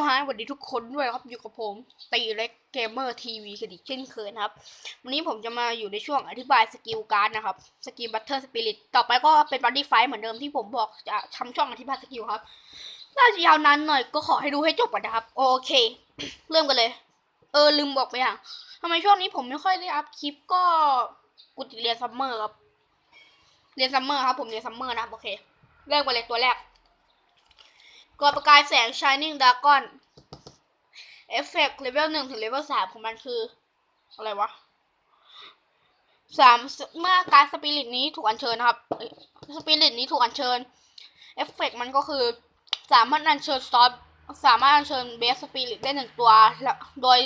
ฮะสวัสดีทุกคนด้วยครับอยู่กับผมตีเล็กเกมเมอร์ทีวีกันอีกเช่นเคยนะครับ วันนี้ผมจะมาอยู่ในช่วงอธิบายสกิลการ์ดนะครับสกิลบัตเตอร์สปิริตต่อไปก็เป็นบัตตี้ไฟเหมือนเดิมที่ผมบอกจะทำช่องอธิบายสกิลครับ น่าจะยาวนานหน่อยก็ขอให้ดูให้จบก่อนนะครับ โอเค เริ่มกันเลย เออลืมบอกไปอย่างทำไมช่วงนี้ผมไม่ค่อยได้อัพคลิปก็กูติดเรียนซัมเมอร์ครับเรียนซัมเมอร์ครับผมเรียนซัมเมอร์นะครับโอเคเริ่มกันเลยตัวแรก กรประกายแสง Shining Dragon เอฟเฟกต์เลเวลหนึ่งถึงเลเวลสามของมันคือ อะไรวะสามเมื่อการสปิริตนี้ถูกอัญเชิญนะครับสปิริตนี้ถูกอัญเชิญเอฟเฟกต์มันก็คือ สามารถอัญเชิญซอสสามารถอัญเชิญเบสสปิริตได้หนึ่งตัวแล้วโดย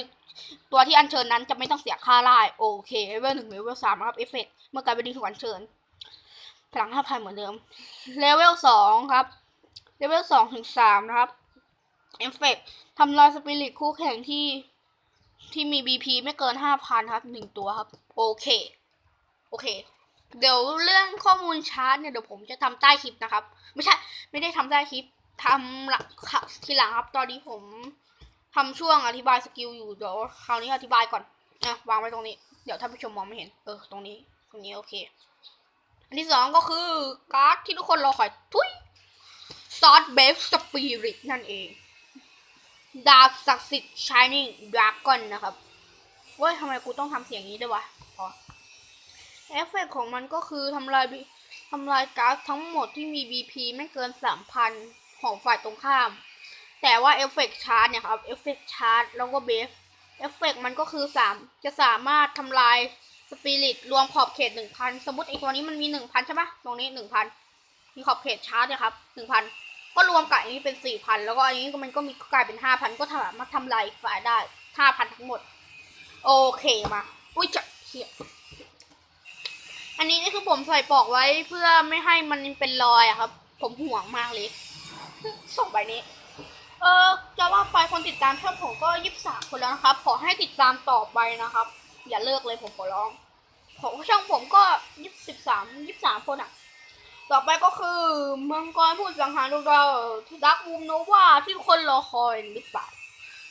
ตัวที่อัญเชิญนั้นจะไม่ต้องเสียค่าไล่โอเคเลเวลหนึ่งเลเวลสามครับเอฟเฟกต์เมื่อการเป็นดีถูกอัญเชิญพลังห้าพันเหมือนเดิมเลเวลสองครับ เลเวลสองถึงสามนะครับเอฟเฟกทำลายสปิริตคู่แข่งที่ที่มี BP ไม่เกินห้าพันครับหนึ่งตัวครับ โอเค โอเค เดี๋ยวเรื่องข้อมูลชาร์ตเนี่ยเดี๋ยวผมจะทำใต้คลิปนะครับ ไม่ใช่ ไม่ได้ทำใต้คลิปทำหลังค่ะทีหลังครับ ตอนนี้ผมทำช่วงอธิบายสกิลอยู่เดี๋ยวคราวนี้อธิบายก่อนนะวางไว้ตรงนี้ เดี๋ยวท่านผู้ชมมองไม่เห็น เออ ตรงนี้ ตรงนี้โอเค อันที่สองก็คือการ์ดที่ทุกคนรอคอยทุย ซอสเบฟสปิริตนั่นเอง ดาบศักดิ์สิทธิ์ Shining Dragon นนะครับเว้ยทำไมกูต้องทำเสียงนี้ด้วยวะอ๋อเอฟเฟกต์ของมันก็คือทำลายทำลายก๊าซทั้งหมดที่มี BP ไม่เกิน 3,000 ของฝ่ายตรงข้าม แต่ว่าเอฟเฟกต์ชาร์จเนี่ยครับเอฟเฟกต์ชาร์จแล้วก็เบฟเอฟเฟกต์มันก็คือสามจะสามารถทำลายสปิริตรวมขอบเขต 1,000 สมมติไอตัวนี้มันมี 1,000 ใช่ปะตรงนี้ 1,000 มีขอบเขตชาร์จนี่ยครับ 1,000 ก็รวมกับอันนี้เป็นสี่พันแล้วก็อันนี้มันก็มีกลายเป็นห้าพันก็สามารถทำลายอีกฝ่ายได้ห้าพันทั้งหมด โอเคมา อุ้ยจะเขียอันนี้นี่คือผมใส่ปลอกไว้เพื่อไม่ให้มันเป็นรอยอะครับ ผมห่วงมากเลยส่งใบนี้ เออจะว่าไปคนติดตามช่องผมก็ยี่สิบสามคนแล้วนะครับ ขอให้ติดตามต่อไปนะครับ อย่าเลิกเลยผมขอร้องผมช่องผมก็ยี่สิบสามยี่สิบสามคนอะ ต่อไปก็คือมังกรผู้สังหารดวงดาวดักวูมโนวาที่คนรอคอยหรือเปล่า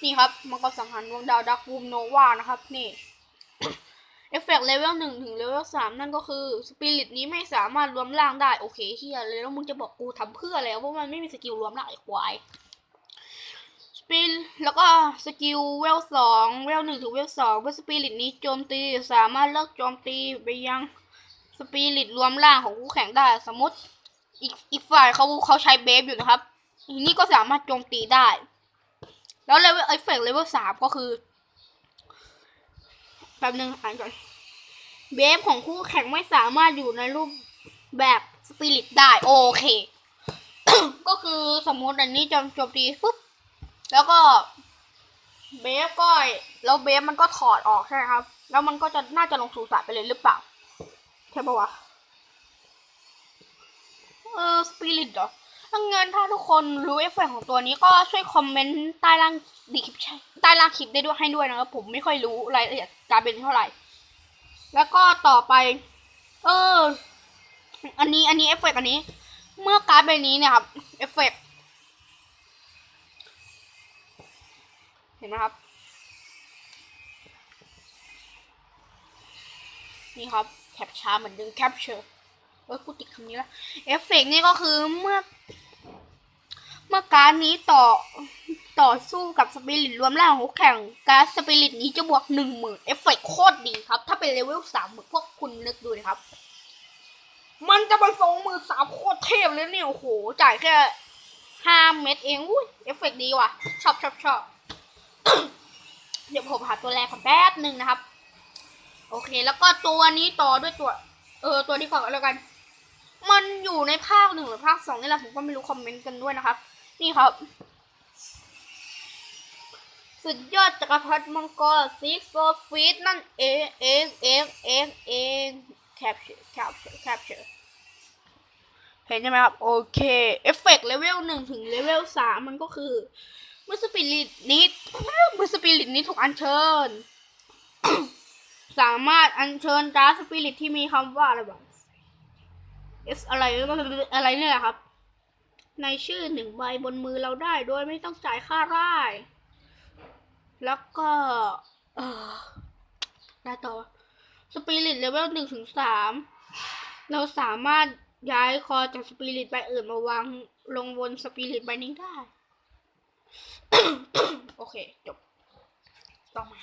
นี่ครับมังกรสังหารดวงดาวดักวูมโนวานะครับนี่เอฟเฟกต์เลเวลหนึ่งถึงเลเวลสามนั่นก็คือสปิริตนี้ไม่สามารถรวมร่างได้ โอเคเฮียเลยแล้วมึงจะบอกกูทำเพื่ออะไรเพราะมันไม่มีสกิลรวมร่างไอ้ควายสปินแล้วก็สกิลเวลสองเวลหนึ่งถึงเวลสองเมื่อสปิริตนี้โจมตีสามารถเลิกโจมตีไปยัง สปิริตรวมร่างของคู่แข่งได้สมมติ อีกอีกฝ่ายเขาเขาใช้เบฟอยู่นะครับทีนี้ก็สามารถโจมตีได้ แล้วเลเวลเอฟเฟกต์เลเวลสามก็คือแป๊บนึงอ่านก่อนเบฟของคู่แข่งไม่สามารถอยู่ในรูปแบบสปิริตได้ โอเค ก็คือสมมติอันนี้จมโจมตีปุ๊บ แล้วก็เบฟก็แล้วเบฟมันก็ถอดออกใช่ไหมครับ แล้วมันก็จะน่าจะลงสู่สระไปเลยหรือเปล่า ช่ปะวะ เออสปิริตเหรอถ้าเงินถ้าทุกคนรู้เอฟเฟกต์ของตัวนี้ก็ช่วยคอมเมนต์ใต้ล่างดีคลิปใช่ใต้ล่างคลิปได้ด้วยให้ด้วยนะครับผมไม่ค่อยรู้รายละเอียดการเป็นเท่าไหร่ แล้วก็ต่อไป เออ อันนี้อันนี้เอฟเฟกต์อันนี้ เมื่อการ์ดใบนี้เนี่ยครับเอฟเฟกต์เห็นไหมครับ นี่ครับ แคปช้าเหมือนเดิมแคปเชอร์เอ้ยกูติดคำนี้ละเอฟเฟกนี่ก็คือเมื่อ เมื่อการนี้ต่อต่อสู้กับสปิริตรวมร่างของแข่งการสปิริตนี้จะบวกหนึ่งหมื่นเอฟเฟกโคตรดีครับ ถ้าเป็นเลเวลสามหมื่นพวกคุณนึกดูนะครับ มันจะไปสองหมื่นสามโคตรเทพเลยเนี่ยโอ้โห จ่ายแค่ห้าเม็ดเองอุ้ยเอฟเฟกดีว่ะ ชอบชอบชอบเดี๋ยวผมหาตัวแรกก่อนแป๊บหนึ่งนะครับ โอเค แล้วก็ตัวนี้ต่อด้วยตัว เออ ตัวนี้ก่อนแล้วกัน มันอยู่ในภาคหนึ่งหรือภาคสองนี่แหละผมก็ไม่รู้คอมเมนต์กันด้วยนะครับ นี่ครับ สุดยอดจักรพรรดิมังกรซิกโซฟีดนั่นเองเองเองเองเองแคปเจอร์แคปเจอร์แคปเจอร์เห็นใช่ไหมครับ โอเค เอฟเฟกต์เลเวลหนึ่งถึงเลเวลสามมันก็คือเมื่อสปิริตนี้เมื่อสปิริตนี้ถูกอัญเชิญ สามารถอัญเชิญการ์ดสปิริตที่มีคำว่าอะไรบ้าง S อะไรอะไรเนี่ยแหละครับ ในชื่อหนึ่งใบบนมือเราได้โดยไม่ต้องจ่ายค่าร่าย แล้วก็ได้ต่อสปิริตเลเวลหนึ่งถึงสามเราสามารถย้ายคอจากสปิริตใบอื่นมาวางลงบนสปิริตใบนี้ได้ โอเค จบ ต่อมา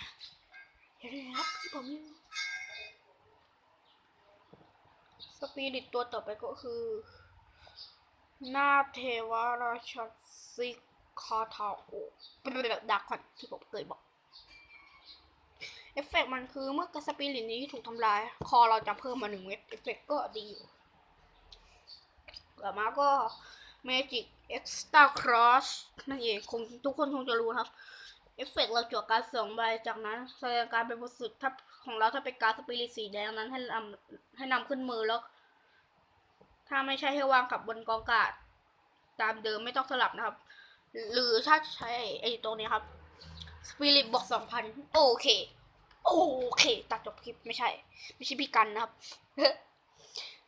เดี๋ยวนครับที่ผมสปิริตตัวต่อไปก็คือนาเทวราชสิกคาทาโอเป็นดักคอนที่ผมเคยบอก เอฟเฟกต์มันคือเมื่อกระสปิริตนี้ถูกทำลาย คอเราจะเพิ่มมาหนึ่งเม็ดเอฟเฟกต์ก็ดีอยู่ต่อมาก็ Magic Extra Cross นั่นเองคงทุกคนคงจะรู้ครับ เอฟเฟกต์เราจั่วการ์ดสองใบจากนั้นแสดงการเป็นบทสุดถ้าของเราถ้าเป็นการ์ดสปิริตสีแดงนั้นให้นำให้นำขึ้นมือแล้ว ถ้าไม่ใช่ให้วางกับบนกองกาดตามเดิมไม่ต้องสลับนะครับ หรือถ้าใช้ไอ้ตัวนี้ครับสปิริตบอกสองพันโอเค โอเค ตัดจบคลิปไม่ใช่ ไม่ใช่พี่กันนะครับ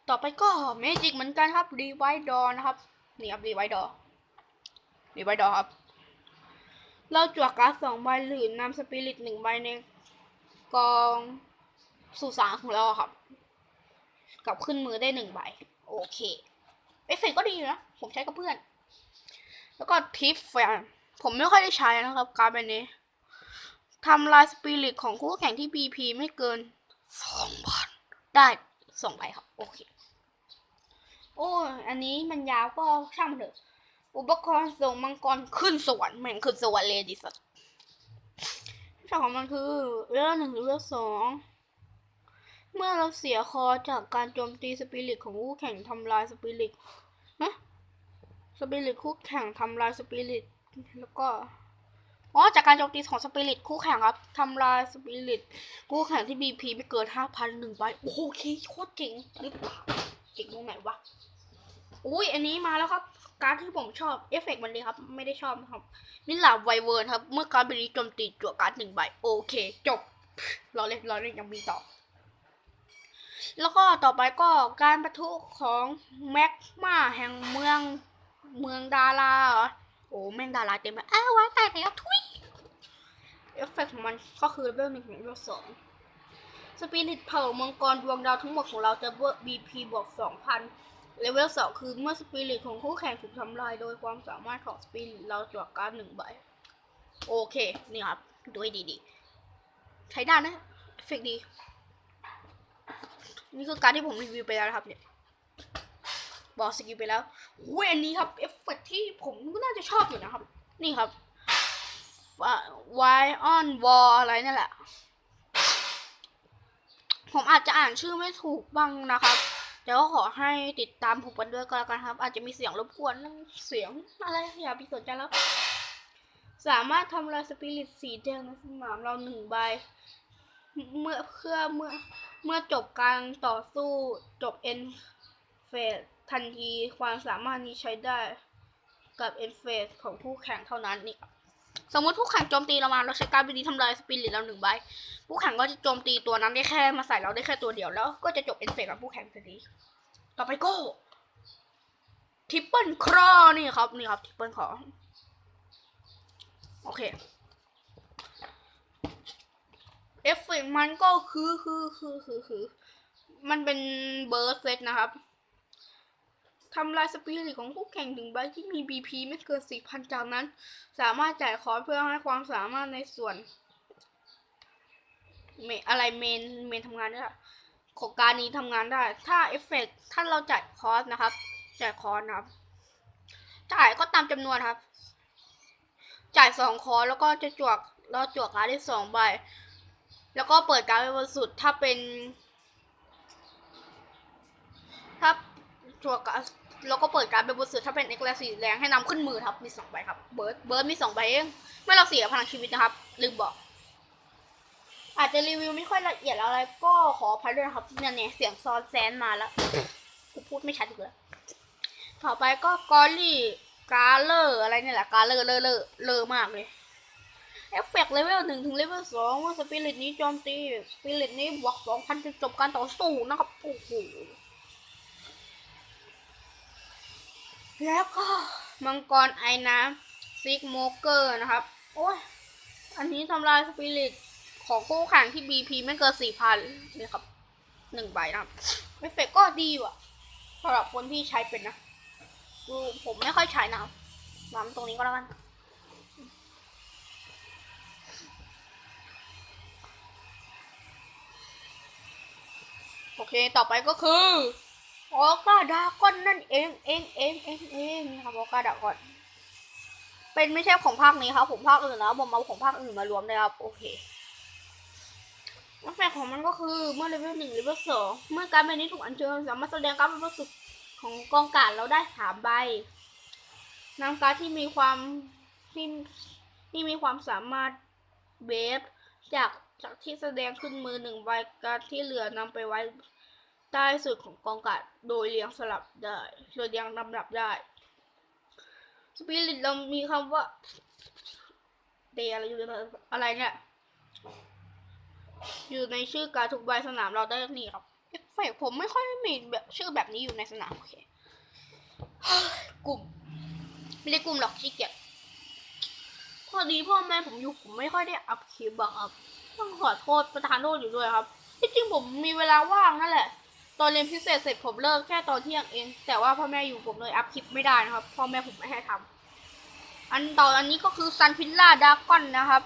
ต่อไปก็เมจิกเหมือนกันครับรีไวดอนะครับ นี่ครับรีไวดอรีไวดอครับ เราจวกการ์ดสองใบหรือนำสปิริตหนึ่งใบในกองสุสานของเราครับกลับขึ้นมือได้หนึ่งใบ โอเค เอฟเฟกก็ดีนะ ผมใช้กับเพื่อน แล้วก็ทิปแฟนผมไม่ค่อยได้ใช้นะครับ การแบบนี้ทำลายสปิริตของคู่แข่งที่ BP ไม่เกินสองพันได้สองใบครับ โอเค โอ้อันนี้มันยาวก็ช่างมันเถอะ อุปกรณ์ส่งมังกรขึ้นสวรรค์แม่งขึ้นสวรรค์เลยดิสัตวิชาของมันคือเรื่องหนึ่งเรื่องสองเมื่อเราเสียคอจากการโจมตีสปิริตของคู่แข่งทำลายสปิริตนะสปิริตคู่แข่งทำลายสปิริตแล้วก็อ๋อจากการโจมตีของสปิริตคู่แข่งครับทำลายสปิริตคู่แข่งที่ BP ไม่เกินห้าพันหนึ่งใบโอเคโคตรเจ๋งหรือเปล่าเจ๋งตรงไหนวะอุ้ยอันนี้มาแล้วครับ การที่ผมชอบเอฟเฟกต์มันดีครับ ไม่ได้ชอบครับมิลาไวเวิร์นครับ เมื่อการดใบนี้โจมตีจั่วการ์ดหนึ่งใบ โอเค จบรอเล่นรอเล่นยังมีต่อ แล้วก็ต่อไปก็การประทุของแม็กมาแห่งเมืองเมืองดาราโอ้แม่งดาราเต็มเลยอ้าวว้ตายแล้วทุยเอฟเฟกต์ของมันก็คือเลเวลหนึ่งถึงเลเวลสองสปิริตเผ่ามังกรดวงดาวทั้งหมดของเราจะเบอร์ BP บวกสองพัน เลเวลสองคือเมื่อสปิริตของคู่แข่งถูกทำลายโดยความสามารถของสปิริตเราจวกการหนึ่งใบ โอเค นี่ครับดูให้ดีๆ ใช้ได้นะเอฟเฟกดี นี่คือการที่ผมรีวิวไปแล้วครับเนี่ย บอกสกิลไปแล้วอุ้ยอันนี้ครับ เอฟเฟกต์ที่ผมก็น่าจะชอบอยู่นะครับ นี่ครับวายออนวอลอะไรนี่นแหละ ผมอาจจะอ่านชื่อไม่ถูกบ้างนะครับ แต่ก็ขอให้ติดตามผมกันด้วยก็แล้วกันครับ อาจจะมีเสียงรบกวนเสียงอะไรอย่าไปสนใจแล้ว สามารถทำลายสปิริตสีแดงในสนามเราหนึ่งใบ เมื่อเพื่อเมื่อเมื่อจบการต่อสู้จบเอ็นเฟสทันทีความสามารถนี้ใช้ได้กับเอ็นเฟสของผู้แข่งเท่านั้นนี่ สมมติผู้แข่งโจมตีเรามาเราใช้การบินทำลายสปิริตเราหนึ่งใบผู้แข่งก็จะโจมตีตัวนั้นได้แค่มาใส่เราได้แค่ตัวเดียวแล้ว ก็จะจบเอ็นเฟกกับผู้แข่งทันทีต่อไปก็ทิปเปิลครอนี่ครับนี่ครับทิปเปิลครอโอเคเอฟเฟกมันก็คือคือคือคือคือมันเป็นเบิร์ดเซตนะครับ ทำลายสปิริตของคู่แข่งถึงใบที่มี BP ไม่เกิน 4,000 จากนั้น สามารถจ่ายคอร์สเพื่อให้ความสามารถในส่วนเมอะไรเมนเมนทำงานได้ของการนี้ทำงานได้ ถ้าเอฟเฟกถ้าเราจ่ายคอร์สนะครับ จ่ายคอร์สนะครับ จ่ายก็ตามจำนวนครับ จ่ายสองคอร์สแล้วก็จะจวกเราจวกการดได้สองใบ แล้วก็เปิดการดเป็นวันสุดถ้าเป็นถ้าจวกการด แล้วก็เปิดการดเป็นบทสุดถ้าเป็นเอ็กแลสีแดงให้นำขึ้นมือครับ มีสองใบครับ เบิร์ดเบิร์ดมีสองใบเองเมื่อเราเสียพลังชีวิตนะครับ ลืมบอก อาจจะรีวิวไม่ค่อยละเอียดอะไรก็ขออภัยด้วยนะครับเนี่ยเนี่ยเสียงซอนแซนมาแล้วกูพูดไม่ชัดอีกแล้วต่อไปก็กอลลี่กาเลอร์อะไรเนี่ยแหละกาเลอร์เลอร์เลอร์เลอร์มากเลยเอฟเฟกต์เลเวลหนึ่งถึงเลเวลสองว่าสปิริตนี้โจมตีสปิริตนี้บวกสองพันจนจบการต่อสู้นะครับโอ้โห แล้วก็มังกรไอ้น้ำซิกโมเกอร์นะครับ โอ้ย อันนี้ทำลายสปิริตของคู่แข่งที่ BP ไม่เกินสี่พันนี่ครับหนึ่งใบนะครับเอฟเฟกต์ก็ดีว่ะสำหรับคนที่ใช้เป็นนะกูผมไม่ค่อยใช้นะครับวางตรงนี้ก็แล้วกันโอเค ต่อไปก็คือ ออกาดาก้อนนั่นเองเองเองเองเองครับออกาดาก้อนเป็นไม่ใช่ของภาคนี้ครับผมภาคอื่นแล้วผมเอาของภาคอื่นมารวมได้ครับโอเคลักษณะของมันก็คือเมื่อเลเวลหนึ่งเลเวลสองเมื่อการเป็นนี้ถูกอัญเชิญสามารถแสดงการเป็นรู้สึกของกองการเราได้สามใบนำการที่มีความที่ที่มีความสามารถเบฟจากจากที่แสดงขึ้นมือหนึ่งใบการที่เหลือนำไปไว้ ใต้สุดของกองกาดโดยเรียงสลับได้โดยเรียงลำดับได้สปิริตเรามีคำว่าเดอะไรอยู่ในอะไรเนี่ยอยู่ในชื่อการทุกใบสนามเราได้นี่ครับเอฟเฟกผมไม่ค่อยมีแบบชื่อแบบนี้อยู่ในสนามโอเคกลุ่ม ไม่ได้กลุ่มหรอกขี้เกียจพอดีพ่อแม่ผมอยู่ผมไม่ค่อยได้อัพคลิปอะครับต้องขอโทษประธานโทษอยู่ด้วยครับที่จริงผมมีเวลาว่างนั่นแหละ ตอนเรียนพิเศษเสร็จผมเลิกแค่ตอนเที่ยงเอง แต่ว่าพ่อแม่อยู่ผมเลยอัพคลิปไม่ได้นะครับ พ่อแม่ผมไม่ให้ทำอันต่ออันนี้ก็คือซันพิลล่าดากอนนะครับ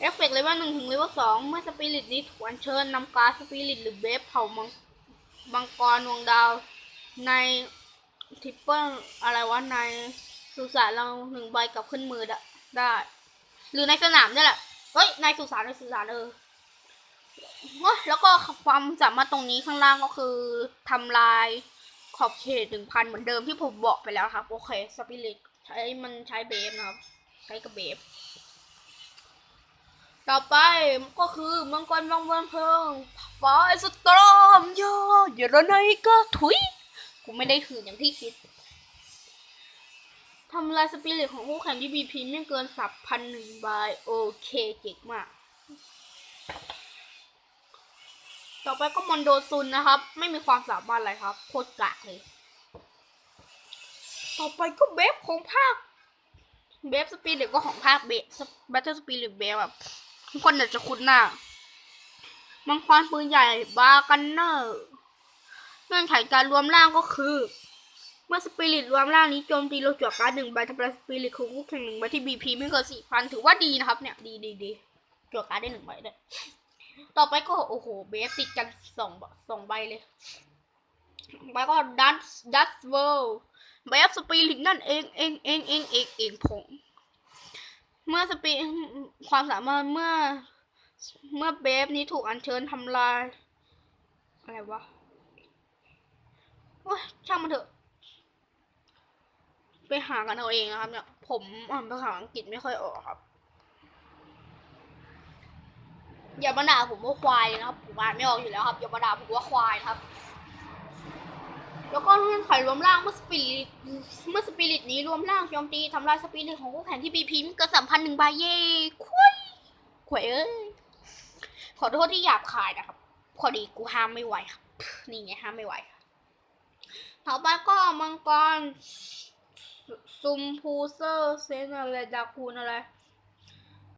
เอฟเฟกต์เลเวลหนึ่งถึงเลเวลสองเมื่อสปิริตนี้ถูกอัญเชิญนำกาสปิริตหรือเบฟเผามังมังกรดวงดาว ในทิปเปิลอะไรวะ ในสุสานเราหนึ่งใบกับขึ้นมือได้ หรือในสนามนี่แหละ เฮ้ย ในสุสานในสุสานเออ แล้วก็ความสามารถตรงนี้ข้างล่างก็คือทำลายขอบเขตหนึ่งพันเหมือนเดิมที่ผมบอกไปแล้วครับ โอเคสปิริตใช้มันใช้เบฟนะครับ ใช้กับเบฟ ต่อไปก็คือมังกรมังวนเพลิงไฟสตรอมยอเดี๋ยวไนก็ถุยกูไม่ได้คืนอย่างที่คิดทำลายสปิริตของคู่แข่งที่บีพีไม่เกินสับพันหนึ่งใบโอเคเก่งมาก ต่อไปก็มอนโดซุนนะครับ ไม่มีความสามารถอะไรครับ โคตรกากเลย ต่อไปก็เบฟของภาค เบฟสปิริตก็ของภาคเบฟแบทเทิลสปิริตเบฟแบบทุกคนอยากจะคุ้นหน้า มังกรปืนใหญ่บากันเนอร์เงื่อนไขการรวมร่างก็คือ เมื่อสปิริตรวมร่างนี้โจมตีโลจั่วการ์ดหนึ่งใบทำลายสปิริตของคู่แข่งหนึ่งใบที่บีพีไม่เกินสี่พันถือว่าดีนะครับเนี่ย ดีดีดีจั่วการ์ดได้หนึ่งใบด้วย ต่อไปก็โอ้โหเบฟติดกันสองสองใบเลยไปก็ดัตดัตเวิลด์เบฟสปิริตนั่นเองเองเองเองเองเองผมเมื่อสปีความสามารถเมื่อ เมื่อเบฟนี้ถูกอัญเชิญทำลาย อะไรวะโอ้ยช่างมันเถอะ ไปหากันเอาเองนะครับเนี่ย ผมอ่านภาษาอังกฤษไม่ค่อยออกครับ อย่ามาด่าผมว่าควายเลยนะครับผมอ่านไม่ออกอยู่แล้วครับอย่ามาด่าผมว่าควายครับ แล้วก็เงื่อนไขรวมร่างเมื่อสปิริตเมื่อสปิริตนี้รวมร่างโจมตีทำลายสปิริตของคู่แข่งที่บีพีมเกินสามพันหนึ่งใบเย่คุยขวยเอ้ยขอโทษที่หยาบคายนะครับพอดีกูห้ามไม่ไหวครับนี่ไงห้ามไม่ไหวต่อไปก็มังกรซุมพูเซอร์เซนอะไรดาคูนอะไร